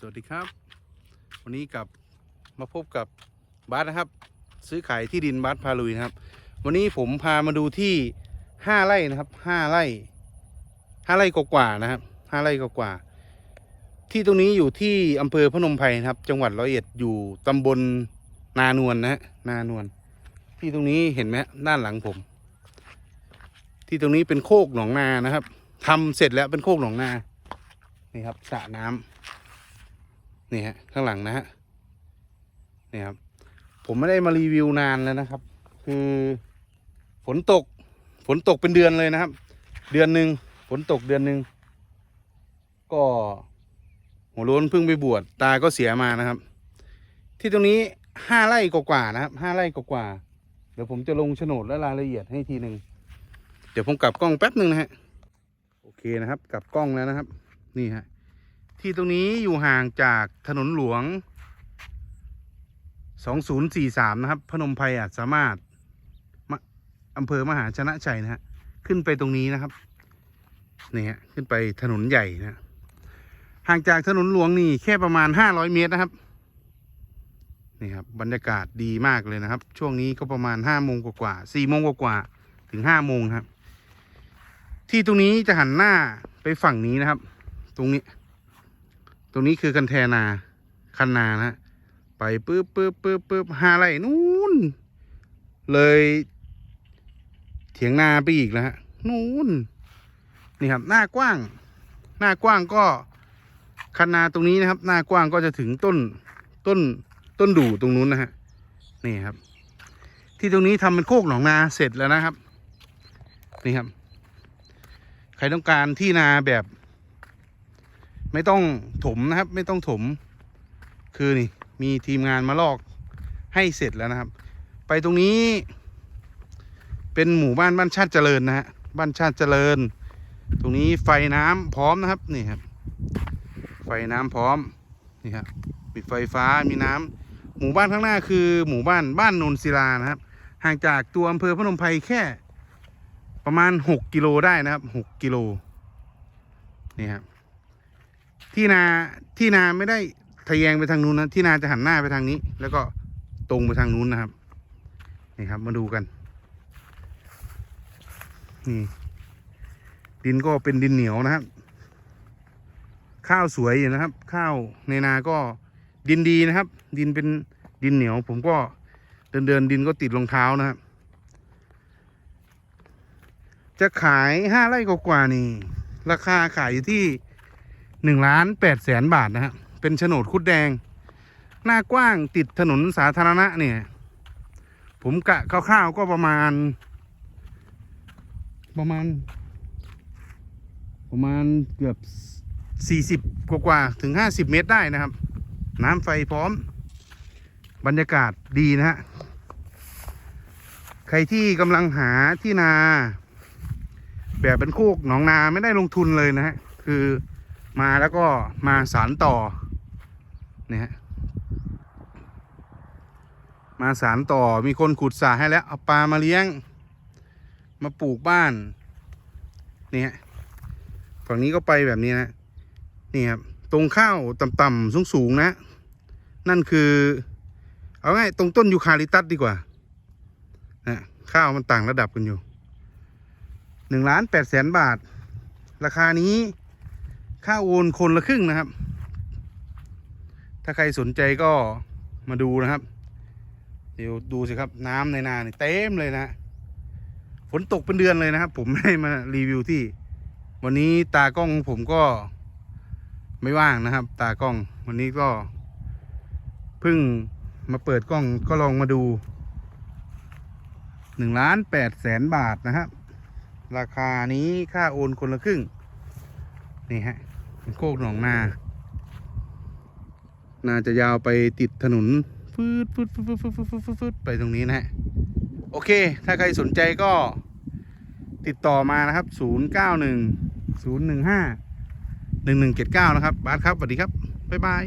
สวัสดีครับ วันนี้กับมาพบกับบาสนะครับ ซื้อขายที่ดินบาสพาลุยนะครับ วันนี้ผมพามาดูที่ห้าไร่นะครับห้าไร่ห้าไร่กว่าๆนะครับห้าไร่กว่าๆที่ตรงนี้อยู่ที่อำเภอพนมไพรนะครับ จังหวัดร้อยเอ็ดอยู่ตำบลนานวลนะฮะนานวลที่ตรงนี้เห็นไหมด้านหลังผม ที่ตรงนี้เป็นโคกหนองนานะครับทำเสร็จแล้วเป็นโคกหนองนานี่ครับสระน้ำ นี่ฮะข้างหลังนะฮะนี่ครับ ผมไม่ได้มารีวิวนานแล้วนะครับ คือฝนตก ฝนตกเป็นเดือนเลยนะครับ เดือนหนึ่งฝนตกเดือนหนึ่งก็หัวโล้นเพิ่งไปบวชตาก็เสียมานะครับ ที่ตรงนี้ห้าไร่กว่าๆนะครับห้าไร่กว่าๆเดี๋ยวผมจะลงโฉนดและรายละเอียดให้ทีหนึ่งเดี๋ยวผมกลับกล้องแป๊บหนึ่งนะฮะโอเคนะครับ กลับกล้องแล้วนะครับ นี่ฮะ ที่ตรงนี้อยู่ห่างจากถนนหลวง 2043 นะครับ พนมไพรอาจสามารถอำเภอมหาชนะชัยนะฮะ ขึ้นไปตรงนี้นะครับ นี่ฮะ ขึ้นไปถนนใหญ่นะฮะห่างจากถนนหลวงนี่แค่ประมาณ 500 เมตรนะครับ นี่ครับ บรรยากาศดีมากเลยนะครับ ช่วงนี้ก็ประมาณ5โมงกว่าๆ4โมงกว่าๆถึง5โมงครับ ที่ตรงนี้จะหันหน้าไปฝั่งนี้นะครับ ตรงนี้ ตรงนี้คือคันแทนา คันนานะฮะไปปึ๊บปึ๊บปึ๊บปึ๊บห้าไร่นู่น เลยเถียงนาไปอีกแล้วฮะนู่น นี่ครับ หน้ากว้าง หน้ากว้างก็คันนาตรงนี้นะครับ หน้ากว้างก็จะถึงต้นต้นต้นดู่ตรงนู้นนะฮะนี่ครับ ที่ตรงนี้ทำเป็นโคกหนองนาเสร็จแล้วนะครับ นี่ครับ ใครต้องการที่นาแบบ ไม่ต้องถมนะครับ ไม่ต้องถม คือนี่มีทีมงานมาลอกให้เสร็จแล้วนะครับ ไปตรงนี้ เป็นหมู่บ้านบ้านชาติเจริญนะฮะบ้านชาติเจริญ ตรงนี้ไฟน้ำพร้อมนะครับนี่ครับ ไฟน้ำพร้อมนี่ครับมีไฟฟ้ามีน้ำหมู่บ้านข้างหน้าคือหมู่บ้านบ้านนนศิลานะครับ ห่างจากตัวอำเภอพนมไพรแค่ประมาณหกกิโลได้นะครับหกกิโล นี่ครับ ที่นาที่นาไม่ได้ทะแยงไปทางนู้นนะที่นาจะหันหน้าไปทางนี้ แล้วก็ตรงไปทางนู้นนะครับนี่ครับมาดูกัน นี่ ดินก็เป็นดินเหนียวนะครับ ข้าวสวยอยู่นะครับ ข้าวในนาก็ดินดีนะครับ ดินเป็นดินเหนียว ผมก็เดินเดินดินก็ติดรองเท้านะครับ จะขายห้าไร่กว่าๆนี่ ราคาขายอยู่ที่ หนึ่งล้านแปดแสนบาทนะฮะเป็นโฉนดคุดแดง หน้ากว้างติดถนนสาธารณะเนี่ย ผมกะคร่าวๆก็ประมาณ ประมาณ ประมาณเกือบสี่สิบกว่าๆถึงห้าสิบเมตรได้นะครับ น้ำไฟพร้อม บรรยากาศดีนะฮะ ใครที่กำลังหาที่นา แบบเป็นโคกหนองนาไม่ได้ลงทุนเลยนะฮะ คือ มาแล้วก็มาสารต่อเนี่ยฮะมาสารต่อมีคนขุดสระให้แล้วเอาปลามาเลี้ยง มาปลูกบ้านเนี่ฮะฝั่งนี้ก็ไปแบบนี้นะนี่ครับตรงข้าวต่ำๆสูงๆนะ นั่นคือ เอาง่ายตรงต้นยูคาลิตัสดีกว่านะข้าวมันต่างระดับกันอยู่หนึ่งล้านแปดแสนบาท ราคานี้ ค่าโอนคนละครึ่งนะครับ ถ้าใครสนใจก็มาดูนะครับ เดี๋ยวดูสิครับน้ำในนาเนี่ยเต็มเลยนะฝนตกเป็นเดือนเลยนะครับ ผมไม่ได้มารีวิวที่ วันนี้ตากล้องผมก็ไม่ว่างนะครับ ตากล้องวันนี้ก็เพิ่งมาเปิดกล้องก็ลองมาดูหนึ่งล้านแปดแสนบาทนะครับ ราคานี้ค่าโอนคนละครึ่ง นี่ฮะโคกหนองนา นาจะยาวไปติดถนนฟืดฟืดฟืดฟืดฟืดฟืดฟืดไปตรงนี้นะฮะ โอเค ถ้าใครสนใจก็ติดต่อมานะครับ 0910151179 นะครับ บาสครับสวัสดีครับ บ๊ายบาย